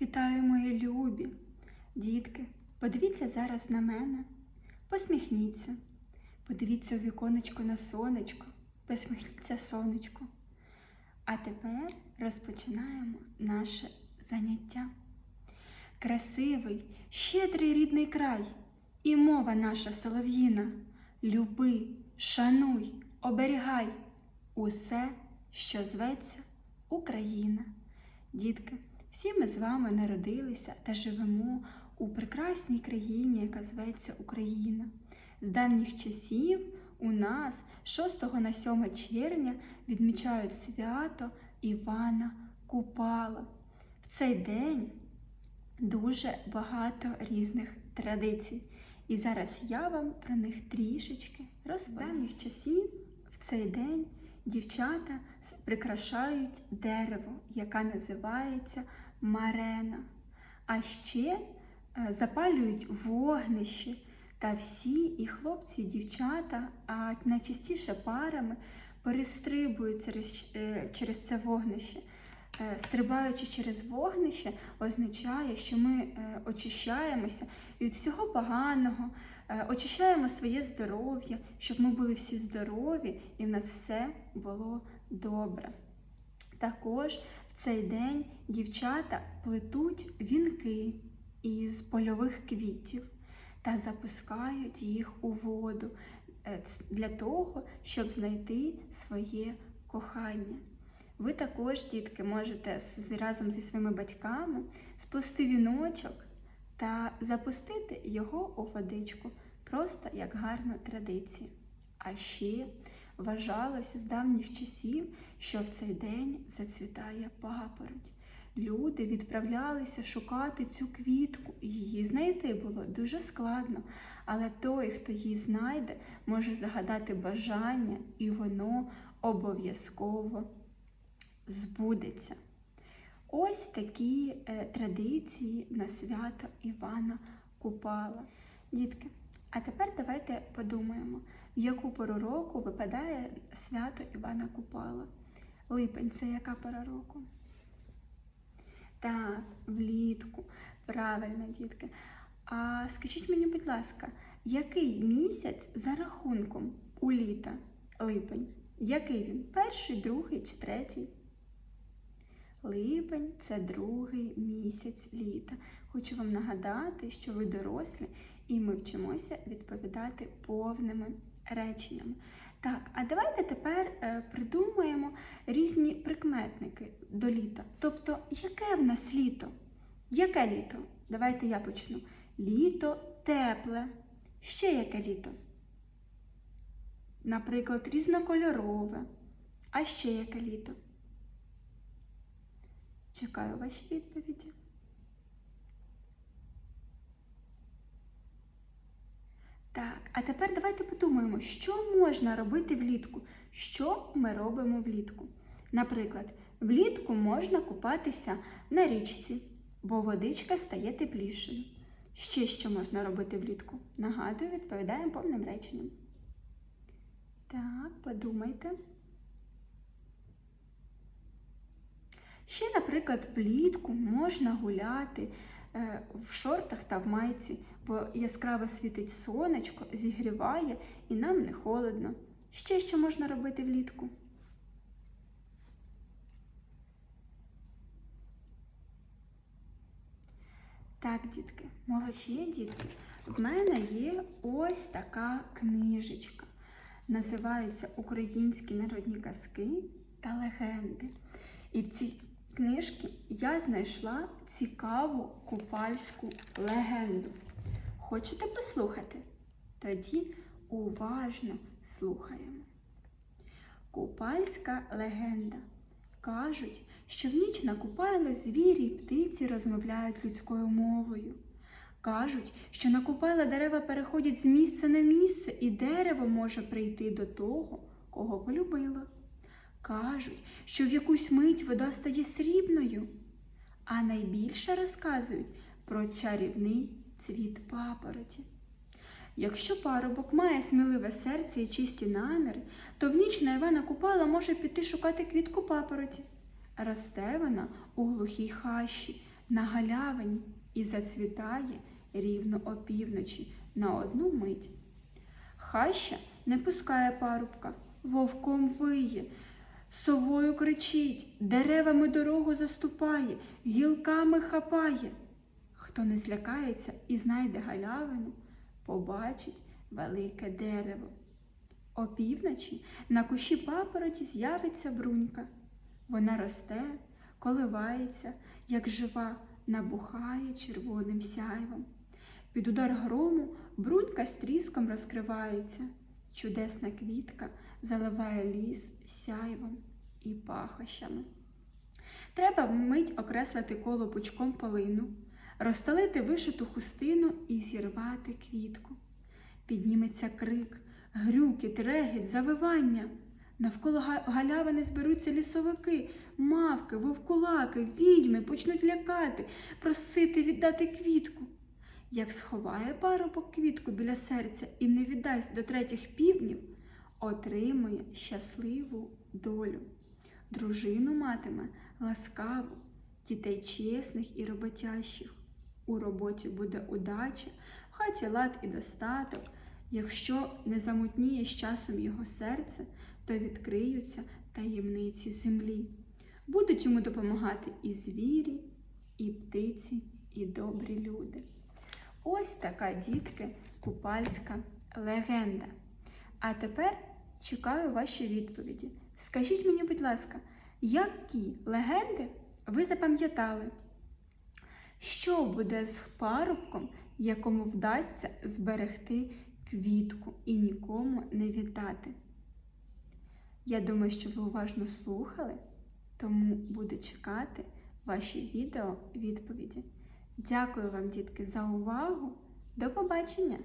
Вітаю, мої любі! Дітки, подивіться зараз на мене, посміхніться, подивіться у віконечко на сонечко, посміхніться сонечко. А тепер розпочинаємо наше заняття. Красивий, щедрий рідний край, і мова наша солов'їна. Люби, шануй, оберігай усе, що зветься Україна. Дітки, всі ми з вами народилися та живемо у прекрасній країні, яка зветься Україна. З давніх часів у нас 6 на 7 червня відмічають свято Івана Купала. В цей день дуже багато різних традицій. І зараз я вам про них трішечки розповім. З давніх часів в цей день дівчата прикрашають дерево, яке називається марена. А ще е, запалюють вогнище. Та всі, і хлопці, і дівчата, а найчастіше парами перестрибують через, е, через це вогнище. Е, Стрибаючи через вогнище, означає, що ми е, очищаємося від всього поганого, е, очищаємо своє здоров'я, щоб ми були всі здорові і в нас все було добре. Також в цей день дівчата плетуть вінки із польових квітів та запускають їх у воду для того, щоб знайти своє кохання. Ви також, дітки, можете разом зі своїми батьками сплести віночок та запустити його у водичку, просто як гарну традицію. А ще вважалося з давніх часів, що в цей день зацвітає папороть. Люди відправлялися шукати цю квітку. Її знайти було дуже складно, але той, хто її знайде, може загадати бажання, і воно обов'язково збудеться. Ось такі е, традиції на свято Івана Купала. Дітки, а тепер давайте подумаємо, в яку пору року випадає свято Івана Купала. Липень це яка пора року? Так, влітку. Правильно, дітки. А скажіть мені, будь ласка, який місяць за рахунком у літа липень? Який він? Перший, другий чи третій? Липень це другий місяць літа. Хочу вам нагадати, що ви дорослі, і ми вчимося відповідати повними реченнями. Так, а давайте тепер е, придумаємо різні прикметники до літа. Тобто, яке в нас літо? Яке літо? Давайте я почну. Літо тепле. Ще яке літо? Наприклад, різнокольорове. А ще яке літо? Чекаю ваші відповіді. Так, а тепер давайте подумаємо, що можна робити влітку. Що ми робимо влітку? Наприклад, влітку можна купатися на річці, бо водичка стає теплішою. Ще що можна робити влітку? Нагадую, відповідаємо повним реченням. Так, подумайте. Ще, наприклад, влітку можна гуляти е, в шортах та в майці, бо яскраво світить сонечко, зігріває і нам не холодно. Ще що можна робити влітку? Так, дітки, молодці дітки. В мене є ось така книжечка. Називається Українські народні казки та легенди. І в цій книжці я знайшла цікаву купальську легенду. Хочете послухати? Тоді уважно слухаємо. Купальська легенда. Кажуть, що в ніч на купайли звірі й птиці розмовляють людською мовою. Кажуть, що на купайла дерева переходять з місця на місце, і дерево може прийти до того, кого полюбило. Кажуть, що в якусь мить вода стає срібною, а найбільше розказують про чарівний цвіт папороті. Якщо парубок має сміливе серце і чисті наміри, то в ніч на Івана Купала може піти шукати квітку папороті. Росте вона у глухій хащі на галявині і зацвітає рівно опівночі на одну мить. Хаща не пускає парубка, вовком виє, совою кричить, деревами дорогу заступає, гілками хапає. Хто не злякається і знайде галявину, побачить велике дерево. Опівночі на кущі папороті з'явиться брунька. Вона росте, коливається, як жива, набухає червоним сяйвом. Під удар грому брунька з тріском розкривається. Чудесна квітка заливає ліс сяйвом і пахощами. Треба вмить окреслити коло пучком полину, розстелити вишиту хустину і зірвати квітку. Підніметься крик, грюкіт, регіт, завивання. Навколо галявини зберуться лісовики, мавки, вовкулаки, відьми почнуть лякати, просити віддати квітку. Як сховає парубок квітку біля серця і не віддасть до третіх півнів, отримує щасливу долю. Дружину матиме ласкаву, дітей чесних і роботящих. У роботі буде удача, в хаті лад і достаток. Якщо не замутніє з часом його серце, то відкриються таємниці землі. Будуть йому допомагати і звірі, і птиці, і добрі люди. Ось така дітки купальська легенда. А тепер чекаю ваші відповіді. Скажіть мені, будь ласка, які легенди ви запам'ятали? Що буде з парубком, якому вдасться зберегти квітку і нікому не віддати? Я думаю, що ви уважно слухали, тому буду чекати ваші відео відповіді. Дякую вам, дітки, за увагу. До побачення!